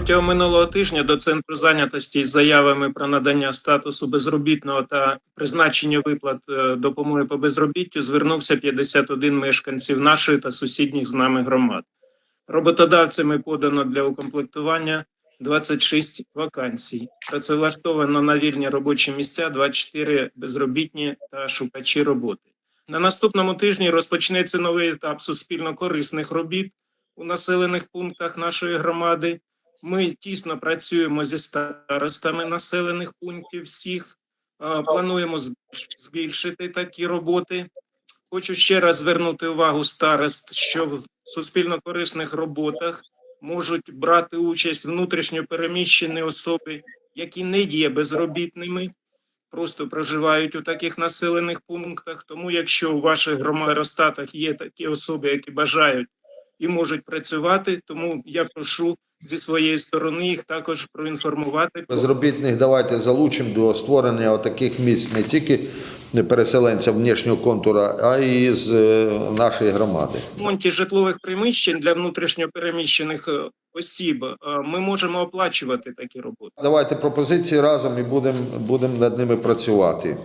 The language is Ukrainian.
Протягом минулого тижня до центру зайнятості з заявами про надання статусу безробітного та призначення виплат е, допомоги по безробіттю звернувся 51 мешканців нашої та сусідніх з нами громад. Роботодавцями подано для укомплектування 26 вакансій. Працевлаштовано на вільні робочі місця 24 безробітні та шукачі роботи. На наступному тижні розпочнеться новий етап суспільно корисних робіт у населених пунктах нашої громади. Ми тісно працюємо зі старостами населених пунктів всіх. Плануємо збільшити такі роботи. Хочу ще раз звернути увагу старост, що в суспільно-корисних роботах можуть брати участь внутрішньо переміщені особи, які не є безробітними, просто проживають у таких населених пунктах. Тому, якщо у ваших громадостатах є такі особи, які бажають і можуть працювати, тому я прошу зі своєї сторони їх також проінформувати. Безробітних давайте залучимо до створення таких місць не тільки переселенців внішнього контура, а й з е, нашої громади. ремонті житлових приміщень для внутрішньо переміщених е, осіб е, ми можемо оплачувати такі роботи. Давайте пропозиції разом і будемо будемо над ними працювати.